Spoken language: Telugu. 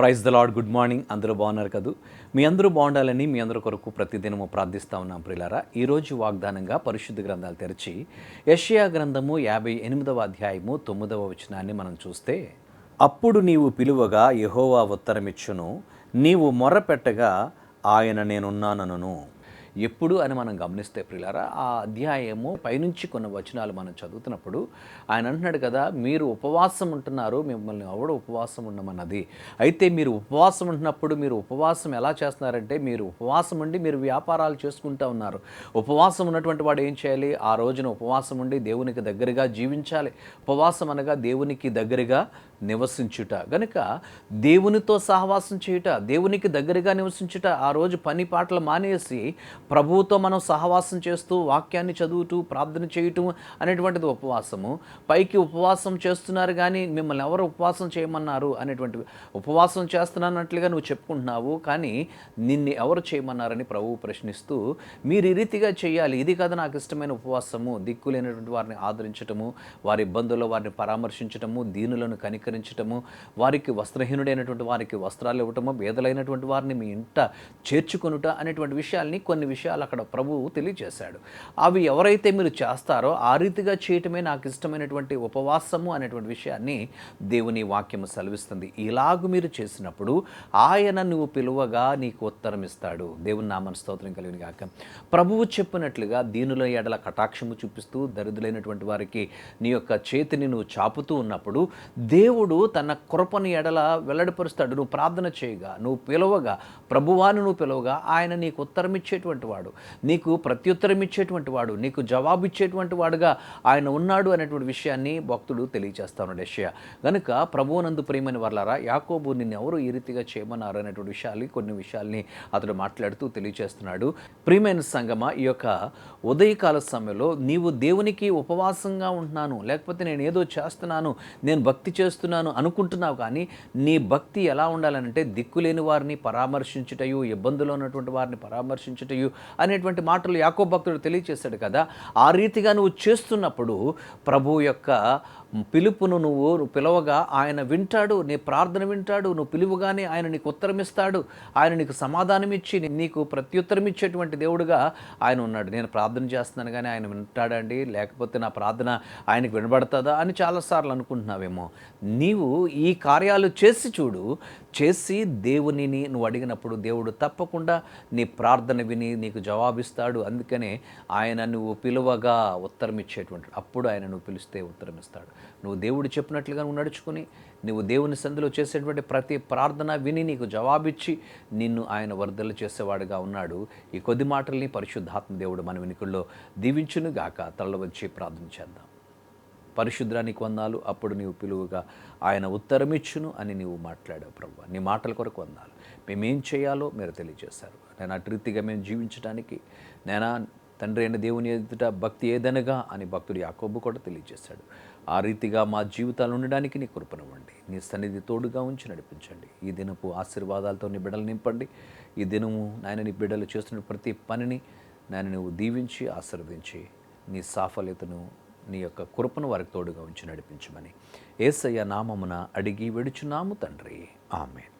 Praise the lord good morning. అందరూ బాగున్నారు కదూ? మీ అందరూ బాగుండాలని మీ అందరి కొరకు ప్రతిదినము ప్రార్థిస్తా ఉన్నాం ప్రిలారా. ఈరోజు వాగ్దానంగా పరిశుద్ధ గ్రంథాలు తెరిచి యషియా గ్రంథము యాభై ఎనిమిదవ అధ్యాయము తొమ్మిదవ వచనాన్ని మనం చూస్తే అప్పుడు నీవు పిలువగా యహోవా ఉత్తరమిచ్చును నీవు మొర్రపెట్టగా ఆయన నేనున్నానను ఎప్పుడు అని మనం గమనిస్తే ప్రిలారా ఆ అధ్యాయము పైనుంచి కొన్ని వచనాలు మనం చదువుతున్నప్పుడు ఆయన అంటున్నాడు కదా మీరు ఉపవాసం ఉంటున్నారు మిమ్మల్ని ఎవడు ఉపవాసం ఉండమన్నది. అయితే మీరు ఉపవాసం ఉంటున్నప్పుడు మీరు ఉపవాసం ఎలా చేస్తున్నారంటే మీరు ఉపవాసం ఉండి మీరు వ్యాపారాలు చేసుకుంటూ ఉన్నారు. ఉపవాసం ఉన్నటువంటి వాడు ఏం చేయాలి? ఆ రోజున ఉపవాసం ఉండి దేవునికి దగ్గరగా జీవించాలి. ఉపవాసం అనగా దేవునికి దగ్గరగా నివసించుట. గనుక దేవునితో సహవాసం చేయుట దేవునికి దగ్గరగా నివసించుట ఆ రోజు పని పాటలు మానేసి ప్రభువుతో మనం సహవాసం చేస్తూ వాక్యాన్ని చదువుతూ ప్రార్థన చేయటం అనేటువంటిది ఉపవాసము. పైకి ఉపవాసం చేస్తున్నారు కానీ మిమ్మల్ని ఎవరు ఉపవాసం చేయమన్నారు అనేటువంటి ఉపవాసం చేస్తున్నానట్లుగా నువ్వు చెప్పుకుంటున్నావు కానీ నిన్ను ఎవరు చేయమన్నారని ప్రభువు ప్రశ్నిస్తూ మీరు ఈ రీతిగా చేయాలి. ఇది కదా నాకు ఇష్టమైన ఉపవాసము. దిక్కులేనటువంటి వారిని ఆదరించటము వారి ఇబ్బందుల్లో వారిని పరామర్శించటము దీనులను కనికరించటము వారికి వస్త్రహీనుడైనటువంటి వారికి వస్త్రాలు ఇవ్వటము పేదలైనటువంటి వారిని మీ ఇంట చేర్చుకొనుట అనేటువంటి విషయాల్ని కొన్ని విషయాలు అక్కడ ప్రభువు తెలియజేశాడు. అవి ఎవరైతే మీరు చేస్తారో ఆ రీతిగా చేయటమే నాకు ఇష్టమైనటువంటి ఉపవాసము అనేటువంటి విషయాన్ని దేవుని వాక్యము సెలవిస్తుంది. ఇలాగు మీరు చేసినప్పుడు ఆయన నువ్వు పిలువగా నీకు ఉత్తరం ఇస్తాడు. దేవుని నామన స్తోత్రం కలిగిన కాక ప్రభువు చెప్పినట్లుగా దీనుల ఎడల కటాక్షము చూపిస్తూ దరిద్రులైనటువంటి వారికి నీ యొక్క చేతిని నువ్వు చాపుతూ ఉన్నప్పుడు దేవుడు తన కృపను ఎడల వెల్లడిపరుస్తాడు. నువ్వు ప్రార్థన చేయగా నువ్వు పిలవగా ప్రభువాను నువ్వు పిలవగా ఆయన నీకు ఉత్తరం ఇచ్చేటువంటి వాడు. నీకు ప్రత్యుత్తరం ఇచ్చేటువంటి వాడు నీకు జవాబు ఇచ్చేటువంటి వాడుగా ఆయన ఉన్నాడు అనేటువంటి విషయాన్ని భక్తుడు తెలియజేస్తా ఉన్నాడు యషయ. గనుక ప్రభువునందు ప్రియమైన వర్లారా యాకోబు నిన్ను ఎవరు ఈ రీతిగా చేయమన్నారు అనేటువంటి విషయాలు కొన్ని విషయాల్ని అతడు మాట్లాడుతూ తెలియజేస్తున్నాడు ప్రియమైన సంగమ ఈ యొక్క ఉదయకాల సమయంలో నీవు దేవునికి ఉపవాసంగా ఉంటున్నాను లేకపోతే నేను ఏదో చేస్తున్నాను నేను భక్తి చేస్తున్నాను అనుకుంటున్నావు కానీ నీ భక్తి ఎలా ఉండాలంటే దిక్కులేని వారిని పరామర్శించుటయు ఇబ్బందులు ఉన్నటువంటి వారిని పరామర్శించుటయు అనేటువంటి మాటలు యాకో భక్తుడు తెలియచేశాడు కదా. ఆ రీతిగా నువ్వు చేస్తున్నప్పుడు ప్రభు యొక్క పిలుపును నువ్వు నువ్వు పిలవగా ఆయన వింటాడు నీ ప్రార్థన వింటాడు నువ్వు పిలువగానే ఆయన నీకు ఉత్తరం ఇస్తాడు ఆయన నీకు సమాధానం ఇచ్చి నీకు ప్రత్యుత్తరం ఇచ్చేటువంటి దేవుడుగా ఆయన ఉన్నాడు. నేను ప్రార్థన చేస్తున్నాను కానీ ఆయన వింటాడండి లేకపోతే నా ప్రార్థన ఆయనకు వినబడుతుందా అని చాలాసార్లు అనుకుంటున్నావేమో. నీవు ఈ కార్యాలు చేసి చూడు చేసి దేవునిని నువ్వు అడిగినప్పుడు దేవుడు తప్పకుండా నీ ప్రార్థన విని నీకు జవాబిస్తాడు. అందుకనే ఆయన నువ్వు పిలువగా ఉత్తరం ఇచ్చేటువంటి అప్పుడు ఆయన నువ్వు పిలిస్తే ఉత్తరం ఇస్తాడు. నువ్వు దేవుడు చెప్పినట్లుగా నువ్వు నడుచుకుని నువ్వు దేవుని సంధిలో చేసేటువంటి ప్రతి ప్రార్థన విని నీకు జవాబిచ్చి నిన్ను ఆయన వరదలు చేసేవాడుగా ఉన్నాడు. ఈ కొద్ది మాటల్ని పరిశుద్ధాత్మ దేవుడు మన వెనుకల్లో దీవించునుగాక. గాక వచ్చి ప్రార్థన చేద్దాం. పరిశుద్ధానికి వందాలు అప్పుడు నీవు పిలువుగా. ఆయన ఉత్తరమిచ్చును అని నీవు మాట్లాడావు ప్రభు. నీ మాటల కొరకు వందాలు. మేమేం చేయాలో మీరు తెలియజేశారు. నేను అటు రీతిగా మేము జీవించడానికి నేనా తండ్రి అయిన దేవుని ఎదుట భక్తి ఏదనగా అని భక్తుడు యాకోబు కూడా తెలియజేశాడు. ఆ రీతిగా మా జీవితాలు ఉండడానికి నీ కృపనివ్వండి నీ సన్నిధి తోడుగా ఉంచి నడిపించండి. ఈ దినపు ఆశీర్వాదాలతో నీ బిడ్డలు నింపండి. ఈ దినము నాయన నీ బిడ్డలు చేస్తున్న ప్రతి పనిని నాయన నువ్వు దీవించి ఆశీర్వదించి నీ సాఫల్యతను నీ యొక్క కృపను వారికి తోడుగా ఉంచి నడిపించమని. ఏసయ్య నామమున అడిగి విడుచున్నాము తండ్రి. ఆమెన్.